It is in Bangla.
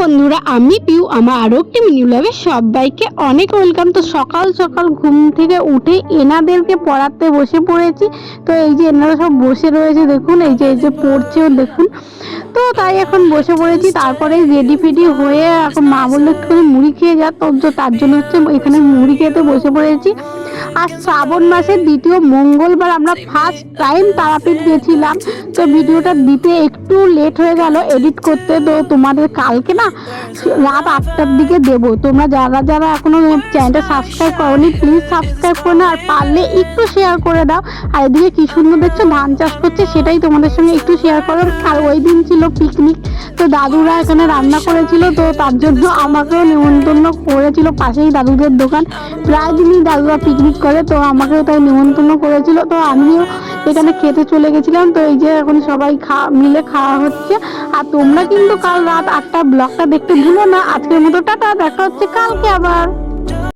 বন্ধুরা, আমি পিউ, আমার আরও একটি মিনি ব্লগে সবাইকে অনেক ওয়েলকাম তো সকাল সকাল ঘুম থেকে উঠে এনাদেরকে পড়াতে বসে পড়েছি। তো এই যে এনারা সব বসে রয়েছে, দেখুন, এই যে এই যে পড়ছেও দেখুন। তো তাই এখন বসে পড়েছি, তারপরে রেডি ফেডি হয়ে এখন মা বলল একটুখানি মুড়ি খেয়ে যা। তো তার জন্য হচ্ছে এখানে মুড়ি খেতে বসে পড়েছি। আর শ্রাবণ মাসের দ্বিতীয় মঙ্গলবার আমরা ফার্স্ট টাইম তারাপীঠ গেছিলাম তো ভিডিওটা দিতে একটু লেট হয়ে গেল এডিট করতে তো তোমাদের কালকে না রাত আটটার দিকে দেবো। তোমরা যারা যারা এখনও চ্যানেলটা সাবস্ক্রাইব করোনি প্লিজ সাবস্ক্রাইব করে না আর পারলে একটু শেয়ার করে দাও। আর এদিকে কি সুন্দর দেখছ, ধান চাষ করছে, সেটাই তোমাদের সঙ্গে একটু শেয়ার করো। আর ওই দিন ছিল পিকনিক তো দাদুরা এখানে রান্না করেছিল, তো তার জন্য আমাকেও নিমন্ত্রণ করেছিল পাশেই দাদুদের দোকান। প্রায় দিনই দাদুরা পিকনিক করে, তো আমাকেও তাই নিমন্ত্রণ করেছিল। তো আমিও এখানে খেতে চলে গেছিলাম। তো এই যে এখন সবাই খাওয়া মিলে খাওয়া হচ্ছে। আর তোমরা কিন্তু কাল রাত আটটা ব্লগটা দেখতে ভুলো না। আজকের মতো টাটা, দেখা হচ্ছে কালকে আবার।